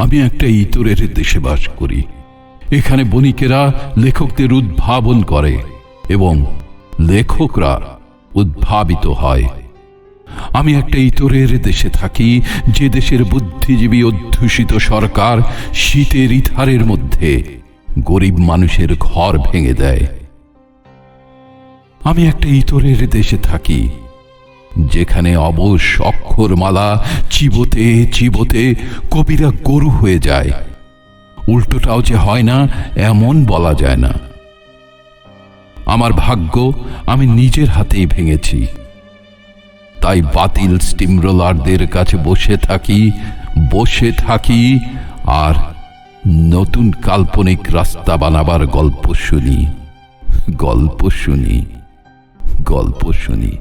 আমি একটা ইতরের দেশে বাস করি। এখানে বণিকেরা লেখকদের উদ্ভাবন করে এবং লেখকরা উদ্ভাবিত হয়। আমি একটা ইতরের দেশে থাকি, যে দেশের বুদ্ধিজীবী অধ্যুষিত সরকার শীতের ইথারের মধ্যে গরিব মানুষের ঘর ভেঙে দেয়। আমি একটা ইতরের দেশে থাকি যেখানে অবশ অক্ষরমালা চিবোতে চিবোতে কবিরা গরু হয়ে যায়। উল্টোটাও যে হয় না, এমন বলা যায় না। আমার ভাগ্য, আমি নিজের হাতেই ভেঙেছি। তাই বাতিল স্টিমরোলারদের কাছে বসে থাকি বসে থাকি, আর নতুন কাল্পনিক রাস্তা বানাবার গল্প শুনি। গল্প শুনি। গল্প শুনি।